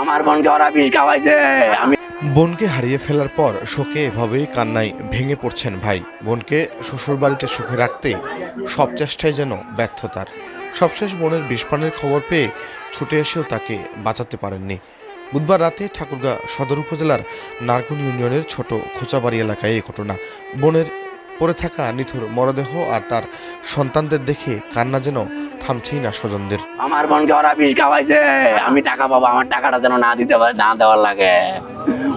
আমার বোনকে ওরা বিষ খাওয়াইছে। আমি বোনকে হারিয়ে ফেলার পর শোকে এভাবেই কান্নায় ভেঙে পড়ছেন ভাই। বোনকে শ্বশুরবাড়িতে সুখে রাখতে সব চেষ্টাই যেন ব্যর্থতার সবশেষ বোনের বিষপানের খবর পেয়ে ছুটে এসেও তাকে বাঁচাতে পারেননি। বুধবার রাতে ঠাকুরগাঁ সদর উপজেলার নারগুন ইউনিয়নের ছোট খোঁচাবাড়ি এলাকায় এই ঘটনা। বোনের পড়ে থাকা নিথুর মরদেহ আর তার সন্তানদের দেখে কান্না যেন থামছেই না স্বজনদের। আমার বোনকে ওরা বিষ খাওয়াইছে। আমি টাকা পাবো আমার টাকাটা যেন না দিতে পারে না দেওয়ার লাগে।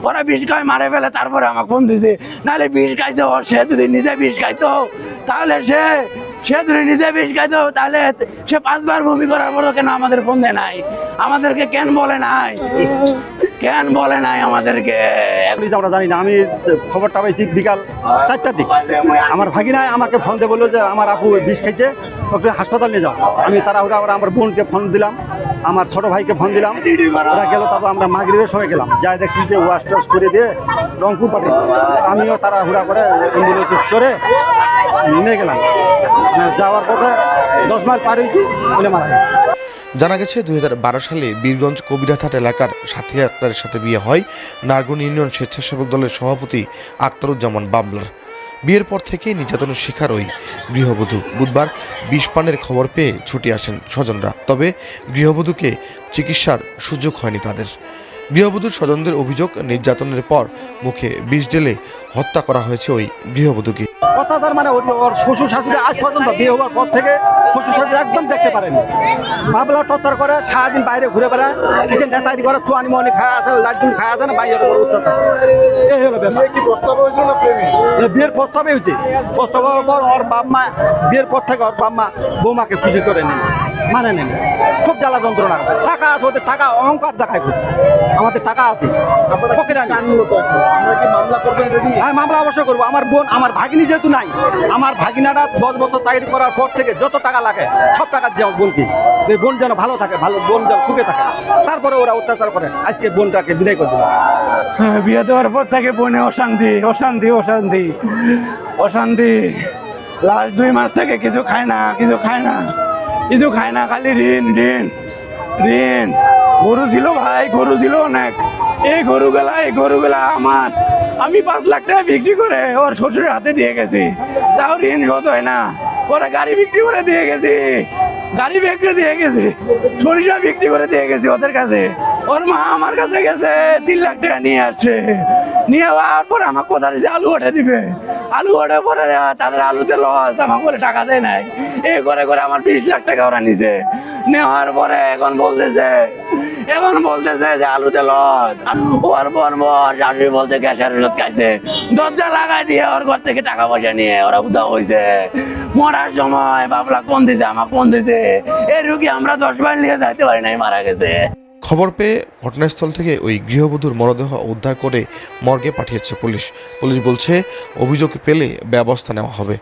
ওরা বিষ খাই মারে ফেলে তারপরে আমাকে ফোন দিছে। নাহলে বিষ খাইছে ও সে যদি নিজে বিষ খাইতো তাহলে সে সে যদি নিজে বিষ খাইতো তাহলে সে পাঁচবার ভূমি করার পরও কেন আমাদের ফোন দেয় নাই? আমাদেরকে কেন বলে নাই? কেন বলে নাই আমাদেরকে? আমরা জানি না আমি খবরটা পাইছি বিকাল চারটার দিক। আমার ভাগিনায় আমাকে ফোন দিয়ে বলল যে আমার আপু বিষ খাইছে ওকে হাসপাতাল নিয়ে যাও। আমি তাড়াহুড়া করে আমার বোনকে ফোন দিলাম, আমার ছোট ভাইকে ফোন দিলাম। ওরা গেল, তারপর আমরা মাগরিবের সময় গেলাম। যাই দেখছি যে ওয়াশ টাশ করে দিয়ে রংপুর পাঠিয়েছে। আমিও তাড়াহুড়া করে অ্যাম্বুলেন্সে চড়ে নিয়ে গেলাম। মানে যাওয়ার পথে দশ মাইল পার হয়েছি, বলে মারা গেছে। জানা গেছে, দুই হাজার বারো সালে বীরগঞ্জ কবিরাথাট এলাকার সাথী আক্তারের সাথে বিয়ে হয়। নারগুন ইউনিয়ন স্বেচ্ছাসেবক দলের সভাপতি আক্তারুজ্জামান বাবলার। বিয়ের পর থেকে নির্যাতনের শিকার ওই গৃহবধূ। বুধবার বিষপানের খবর পেয়ে ছুটে আসেন স্বজনরা। তবে গৃহবধূকে চিকিৎসার সুযোগ হয়নি তাদের। গৃহবধূর স্বজনদের অভিযোগ, নির্যাতনের পর মুখে বিষ ঢেলে হত্যা করা হয়েছে ওই গৃহবধূকে। অত্যাচার মানে ওর শ্বশুর শাশুড়ি আজ পর্যন্ত বিয়ে হওয়ার পর থেকে শাশুড়ি একদম দেখতে পারেনি। মামলা টর্চার করে সারাদিন বাইরে ঘুরে বেড়ায় কিছু নেতাগিরি করে চুয়ানি মনি খায় আছে লাড্ডু খায় আছে না বাইরে অত্যাচার এই হলো ব্যাপার। বিয়ের প্রস্তাবে হয়েছে। প্রস্তাবের পর ওর বাপ মা বিয়ের পর থেকে ওর বাপ মা বৌমাকে খুশি করে নেন মানে নেন খুব জ্বালা যন্ত্রণা। টাকা আছে ওদের টাকা অহংকার দেখায় খুব আমাদের টাকা আছে। হ্যাঁ মামলা অবশ্যই করব। আমার বোন আমার ভাগিনী যেহেতু নাই আমার ভাগিনাটা দশ বছর চাকরি করার পর থেকে যত টাকা লাগে সব টাকা দিয়ে আমার বোনকে। এই বোন যেন ভালো থাকে ভালো বোন যেন সুখে থাকে। তারপরে ওরা অত্যাচার করে। আজকে বোনটাকে বিদায় করে দিল হ্যাঁ, বিয়ে দেওয়ার পর থেকে বোনে অশান্তি অশান্তি অশান্তি অশান্তি। লাস্ট দুই মাস থেকে কিছু খায় না কিছু খায় না। কিছু খায় না, খালি ঋণ ঋণ ঋণ। গরু ছিল ভাই, গরু ছিল অনেক। এই গরু গরুগুলা, এই গরুগুলা আমার। আমি পাঁচ লাখ টাকা বিক্রি করে ওর শ্বশুরের হাতে দিয়ে গেছি। তাও ঋণ শোধ হয় না। ওরা গাড়ি বিক্রি করে দিয়ে গেছি। গাড়ি বিক্রি দিয়ে গেছি। সরিষা বিক্রি করে দিয়ে গেছি ওদের কাছে। ওর মা আমার কাছে গেছে, তিন লাখ টাকা নিয়ে আসছে। নিয়ে আসার পরে আমার কোথা দিছে আলু ওঠে দিবে। আলু ওঠে পরে তাদের আলুতে লস আমার করে টাকা দেয় নাই। এ করে করে আমার বিশ লাখ টাকা ওরা নিছে। নেওয়ার পরে এখন বলতেছে এখন বলতেছে যে আলুতে লস। ওর পর মর শাশুড়ি বলতে গ্যাসের ওষুধ খাইছে। দরজা লাগাই দিয়ে ওর ঘর থেকে টাকা পয়সা নিয়ে ওরা উদা হয়েছে মরার সময় বাবলা কোন দিছে আমার কোন দিছে? এই রুগী আমরা দশ বার নিয়ে যাইতে পারি নাই, মারা গেছে। খবর পেয়ে ঘটনাস্থল থেকে ওই গৃহবধূর মরদেহ উদ্ধার করে মর্গে পাঠিয়েছে পুলিশ। পুলিশ বলছে, অভিযোগ পেলে ব্যবস্থা নেওয়া হবে।